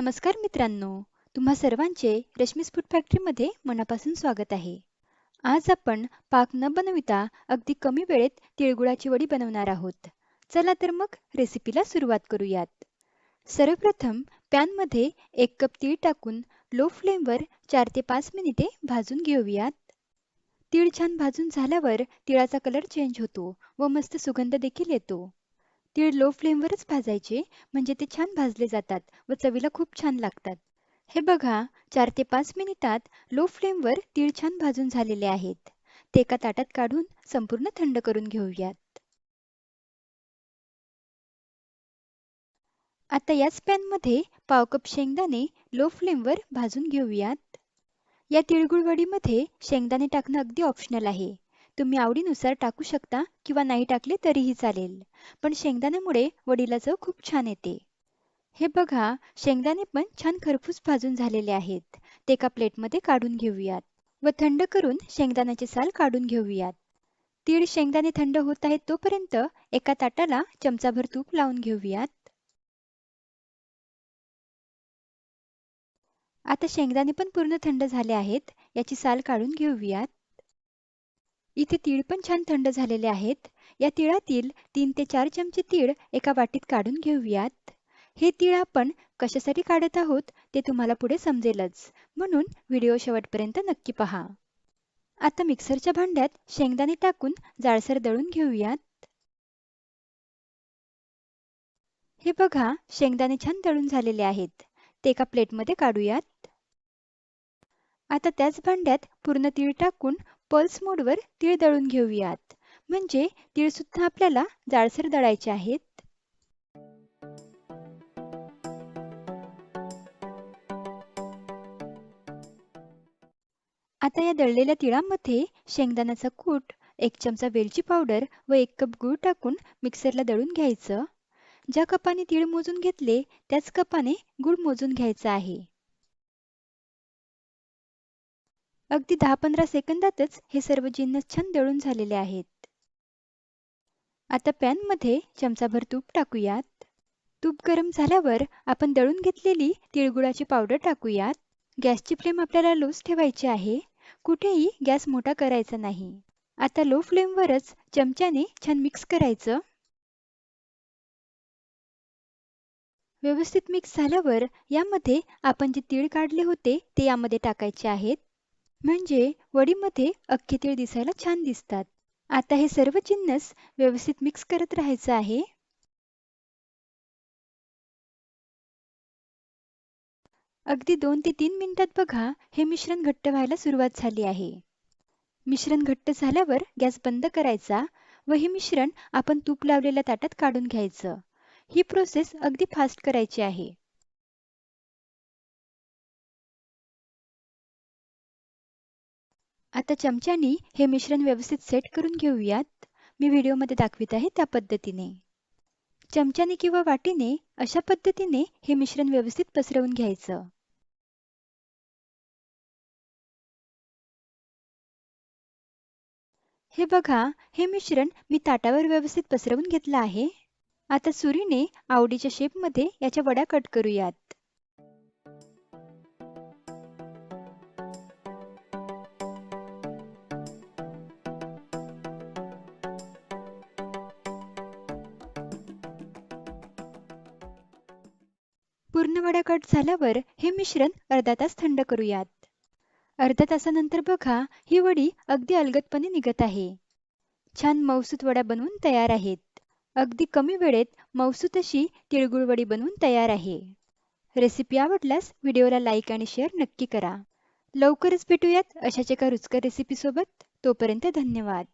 नमस्कार मित्रांनो तुम्हा सर्वांचे रश्मीस फूड फॅक्टरीमध्ये मनापासून स्वागत आहे. आज आपण पाक न बनविता अगदी कमी वेळेत तिळगुळाची वडी बनवणार आहोत. चला तर मग रेसिपीला सुरुवात करूयात. सर्वप्रथम पॅनमध्ये एक कप तीळ टाकून लो फ्लेमवर चार ते पाच मिनिटे भाजून घेऊयात. तीळ छान भाजून झाल्यावर तिळाचा कलर चेंज होतो व मस्त सुगंध देखील येतो. तीळ लो फ्लेमवरच भाजायचे म्हणजे ते छान भाजले जातात व चवीला खूप छान लागतात. हे बघा चार ते पाच मिनिटात लो फ्लेमवर तीळ छान भाजून झालेले आहेत. ते एका ताटात काढून संपूर्ण थंड करून घेऊयात. आता याच पॅनमध्ये पाव कप शेंगदाणे लो फ्लेमवर भाजून घेऊयात. या तिळगुळ वडीमध्ये शेंगदाणे टाकणं अगदी ऑप्शनल आहे. तुम्ही आवडीनुसार टाकू शकता किंवा नाही टाकले तरीही चालेल. पण शेंगदाण्यामुळे वडीला चव खूप छान येते. हे बघा शेंगदाणे पण छान खरपूस भाजून झालेले आहेत. ते एका प्लेटमध्ये काढून घेऊयात व थंड करून शेंगदाण्याचे साल काढून घेऊयात. तीळ शेंगदाणे थंड होत आहेत तोपर्यंत एका ताटाला चमचाभर तूप लावून घेऊयात. आता शेंगदाणे पण पूर्ण थंड झाले आहेत. याची साल काढून घेऊयात. इथे तीळ पण छान थंड झालेले आहेत. या तिळातील तीन ते चार चमचे तीळ एका वाटीत काढून घेऊयात. हे तीळ आपण कशासाठी काढत आहोत ते तुम्हाला पुढे समजेलच. म्हणून व्हिडिओ शेवटपर्यंत नक्की पहा. आता मिक्सरच्या भांड्यात शेंगदाणे टाकून जाळसर दळून घेऊयात. हे बघा शेंगदाणे छान दळून झालेले आहेत. ते एका प्लेटमध्ये काढूयात. आता त्याच भांड्यात पूर्ण तीळ टाकून पल्स मोडवर तीळ दळून घेऊयात. म्हणजे तीळ सुद्धा आपल्याला जाडसर दळायचे आहेत. आता या दळलेल्या तिळामध्ये शेंगदाण्याचा कूट एक चमचा वेलची पावडर व एक कप गूळ टाकून मिक्सरला दळून घ्यायचं. ज्या कपाने तीळ मोजून घेतले त्याच कपाने गूळ मोजून घ्यायचा आहे. अगदी दहा पंधरा सेकंदातच हे सर्व जिन्नस छान दळून झालेले आहेत. आता पॅनमध्ये चमचाभर तूप टाकूयात. तूप गरम झाल्यावर आपण दळून घेतलेली तिळगुळाची पावडर टाकूयात. गॅसची फ्लेम आपल्याला लोच ठेवायची आहे. कुठेही गॅस मोठा करायचा नाही. आता लो फ्लेमवरच चमच्याने छान मिक्स करायचं. व्यवस्थित मिक्स झाल्यावर यामध्ये आपण जे तीळ काढले होते ते यामध्ये टाकायचे आहेत. म्हणजे वडीमध्ये अख्खे तीळ दिसायला छान दिसतात. आता हे सर्व जिन्नस व्यवस्थित मिक्स करत राहायचं आहे. अगदी दोन ते तीन मिनिटात बघा हे मिश्रण घट्ट व्हायला सुरुवात झाली आहे. मिश्रण घट्ट झाल्यावर गॅस बंद करायचा व हे मिश्रण आपण तूप लावलेल्या ताटात काढून घ्यायचं. ही प्रोसेस अगदी फास्ट करायची आहे. आता चमच्यानी हे मिश्रण व्यवस्थित सेट करून घेऊयात. मी व्हिडिओमध्ये दाखवित आहे त्या पद्धतीने. चमच्याने किंवा वाटीने अशा पद्धतीने हे मिश्रण व्यवस्थित पसरवून घ्यायचं. हे बघा हे मिश्रण मी ताटावर व्यवस्थित पसरवून घेतलं आहे. आता सुरीने आवडीच्या शेपमध्ये याच्या वड्या कट करूयात. पूर्ण वड्या कट झाल्यावर हे मिश्रण अर्धा तास थंड करूयात. अर्ध्या तासानंतर बघा ही वडी अगदी अलगदपणे निघत आहे. छान मौसूत वड्या बनवून तयार आहेत. अगदी कमी वेळेत मौसूत अशी तिळगुळ वडी बनवून तयार आहे. रेसिपी आवडल्यास व्हिडिओला लाईक आणि शेअर नक्की करा. लवकरच भेटूयात अशाच एका रुचकर रेसिपीसोबत तोपर्यंत धन्यवाद.